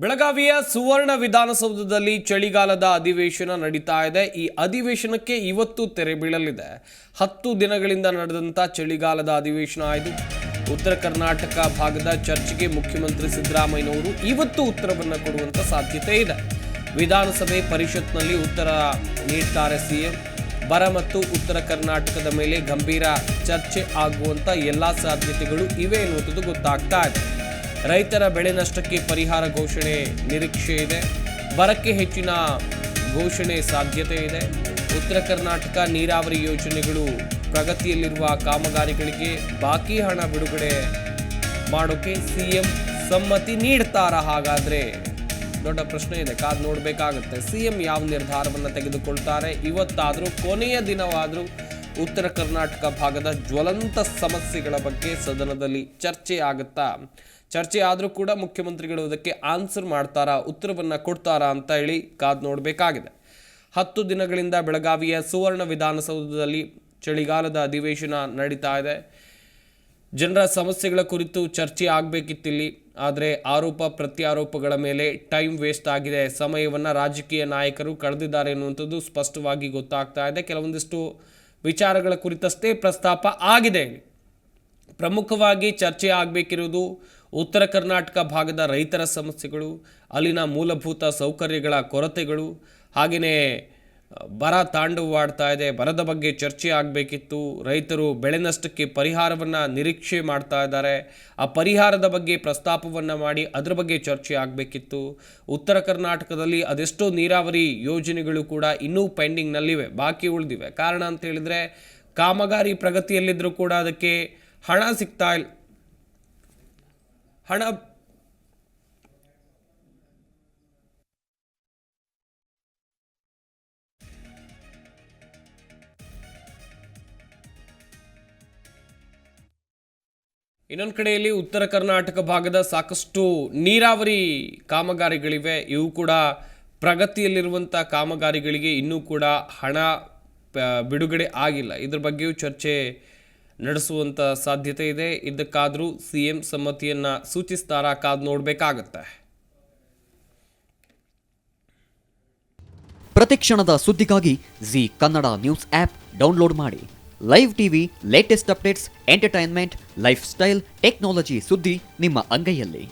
ಬೆಳಗಾವಿಯ ಸುವರ್ಣ ವಿಧಾನಸೌಧದಲ್ಲಿ ಚಳಿಗಾಲದ ಅಧಿವೇಶನ ನಡೀತಾ ಇದೆ. ಈ ಅಧಿವೇಶನಕ್ಕೆ ಇವತ್ತು ತೆರೆ ಬೀಳಲಿದೆ. ಹತ್ತು ದಿನಗಳಿಂದ ನಡೆದಂಥ ಚಳಿಗಾಲದ ಅಧಿವೇಶನ ಆಯಿತು ಉತ್ತರ ಕರ್ನಾಟಕ ಭಾಗದ ಚರ್ಚೆಗೆ ಮುಖ್ಯಮಂತ್ರಿ ಸಿದ್ದರಾಮಯ್ಯನವರು ಇವತ್ತು ಉತ್ತರವನ್ನು ಕೊಡುವಂಥ ಸಾಧ್ಯತೆ ಇದೆ. ವಿಧಾನಸಭೆ ಪರಿಷತ್ನಲ್ಲಿ ಉತ್ತರ ನೀಡ್ತಾರೆ ಸಿಎಂ. ಬರ ಮತ್ತು ಉತ್ತರ ಕರ್ನಾಟಕದ ಮೇಲೆ ಗಂಭೀರ ಚರ್ಚೆ ಆಗುವಂಥ ಎಲ್ಲ ಸಾಧ್ಯತೆಗಳು ಇವೆ ಎನ್ನುವಂಥದ್ದು ಗೊತ್ತಾಗ್ತಾ ಇದೆ. ರೈತರ ಬೆಳೆ ನಷ್ಟಕ್ಕೆ ಪರಿಹಾರ ಘೋಷಣೆ, ನಿರೀಕ್ಷೆ ಇದೆ. ಬರಕ್ಕೆ ಹೆಚ್ಚಿನ ಘೋಷಣೆ ಸಾಧ್ಯತೆ ಇದೆ. ಉತ್ತರ ಕರ್ನಾಟಕ ನೀರಾವರಿ ಯೋಜನೆಗಳು ಪ್ರಗತಿಯಲ್ಲಿರುವ ಕಾಮಗಾರಿಗಳಿಗೆ ಬಾಕಿ ಹಣ ಬಿಡುಗಡೆ ಮಾಡೋಕೆ ಸಿಎಂ ಸಮ್ಮತಿ ನೀಡ್ತಾರ ಹಾಗಾದರೆ? ದೊಡ್ಡ ಪ್ರಶ್ನೆ ಇದೆ. ಕಾದ್ ನೋಡಬೇಕಾಗುತ್ತೆ. ಸಿಎಂ ಯಾವ ನಿರ್ಧಾರವನ್ನು ತೆಗೆದುಕೊಳ್ತಾರೆ? ಇವತ್ತಾದರೂ, ಕೊನೆಯ ದಿನವಾದರೂ ಉತ್ತರ ಕರ್ನಾಟಕ ಭಾಗದ ಜ್ವಲಂತ ಸಮಸ್ಯೆಗಳ ಬಗ್ಗೆ ಸದನದಲ್ಲಿ ಚರ್ಚೆ ಆಗುತ್ತಾ? ಚರ್ಚೆ ಆದರೂ ಕೂಡ ಮುಖ್ಯಮಂತ್ರಿಗಳು ಅದಕ್ಕೆ ಆನ್ಸರ್ ಮಾಡ್ತಾರಾ, ಉತ್ತರವನ್ನು ಕೊಡ್ತಾರಾ ಅಂತ ಹೇಳಿ ಕಾದು ನೋಡಬೇಕಾಗಿದೆ. ಹತ್ತು ದಿನಗಳಿಂದ ಬೆಳಗಾವಿಯ ಸುವರ್ಣ ವಿಧಾನಸೌಧದಲ್ಲಿ ಚಳಿಗಾಲದ ಅಧಿವೇಶನ ನಡೀತಾ ಇದೆ. ಜನರ ಸಮಸ್ಯೆಗಳ ಕುರಿತು ಚರ್ಚೆ ಆಗಬೇಕಿತ್ತಿಲ್ಲಿ, ಆದರೆ ಆರೋಪ ಪ್ರತ್ಯಾರೋಪಗಳ ಮೇಲೆ ಟೈಮ್ ವೇಸ್ಟ್ ಆಗಿದೆ. ಸಮಯವನ್ನು ರಾಜಕೀಯ ನಾಯಕರು ಕಳೆದಿದ್ದಾರೆ ಎನ್ನುವಂಥದ್ದು ಸ್ಪಷ್ಟವಾಗಿ ಗೊತ್ತಾಗ್ತಾ ಇದೆ. ಕೆಲವೊಂದಿಷ್ಟು ವಿಚಾರಗಳ ಕುರಿತಷ್ಟೇ ಪ್ರಸ್ತಾಪ ಆಗಿದೆ ಪ್ರಮುಖವಾಗಿ ಚರ್ಚೆ ಆಗಬೇಕಿರುವುದು ಉತ್ತರ ಕರ್ನಾಟಕ ಭಾಗದ ರೈತರ ಸಮಸ್ಯೆಗಳು, ಅಲ್ಲಿನ ಮೂಲಭೂತ ಸೌಕರ್ಯಗಳ ಕೊರತೆಗಳು ಹಾಗೆಯೇ ಬರ ತಾಂಡವವಾಡ್ತಾ ಇದೆ, ಬರದ ಬಗ್ಗೆ ಚರ್ಚೆ ಆಗಬೇಕಿತ್ತು, ರೈತರು ಬೆಳೆ ನಷ್ಟಕ್ಕೆ ಪರಿಹಾರವನ್ನು ನಿರೀಕ್ಷೆ ಮಾಡ್ತಾ ಇದ್ದಾರೆ, ಆ ಪರಿಹಾರದ ಬಗ್ಗೆ ಪ್ರಸ್ತಾಪವನ್ನು ಮಾಡಿ ಅದರ ಬಗ್ಗೆ ಚರ್ಚೆ ಆಗಬೇಕಿತ್ತು. ಉತ್ತರ ಕರ್ನಾಟಕದಲ್ಲಿ ಅದೆಷ್ಟೋ ನೀರಾವರಿ ಯೋಜನೆಗಳು ಕೂಡ ಇನ್ನೂ ಪೆಂಡಿಂಗ್ನಲ್ಲಿವೆ, ಬಾಕಿ ಉಳಿದಿವೆ. ಕಾರಣ ಅಂತ ಹೇಳಿದರೆ, ಕಾಮಗಾರಿ ಪ್ರಗತಿಯಲ್ಲಿದ್ದರೂ ಕೂಡ ಅದಕ್ಕೆ ಹಣ ಸಿಗ್ತಾ ಇಲ್ಲ ಹಣ ಇನ್ನೊಂದು ಕಡೆಯಲ್ಲಿ ಉತ್ತರ ಕರ್ನಾಟಕ ಭಾಗದ ಸಾಕಷ್ಟು ನೀರಾವರಿ ಕಾಮಗಾರಿಗಳಿವೆ. ಇವು ಕೂಡ ಪ್ರಗತಿಯಲ್ಲಿರುವಂಥ ಕಾಮಗಾರಿಗಳಿಗೆ ಇನ್ನೂ ಕೂಡ ಹಣ ಬಿಡುಗಡೆ ಆಗಿಲ್ಲ. ಇದ್ರ ಬಗ್ಗೆಯೂ ಚರ್ಚೆ ನಡೆಸುವಂಥ ಸಾಧ್ಯತೆ ಇದೆ. ಇದಕ್ಕಾದರೂ ಸಿ ಎಂ ಸಮ್ಮತಿಯನ್ನು ಸೂಚಿಸ್ತಾರಾ ಕಾದು ನೋಡಬೇಕಾಗತ್ತೆ. ಪ್ರತಿಕ್ಷಣದ ಸುದ್ದಿಗಾಗಿ Zee Kannada news app download ಮಾಡಿ. Live TV, latest updates, entertainment, life style, technology ಸುದ್ದಿ ನಿಮ್ಮ ಅಂಗೈಯಲ್ಲಿ.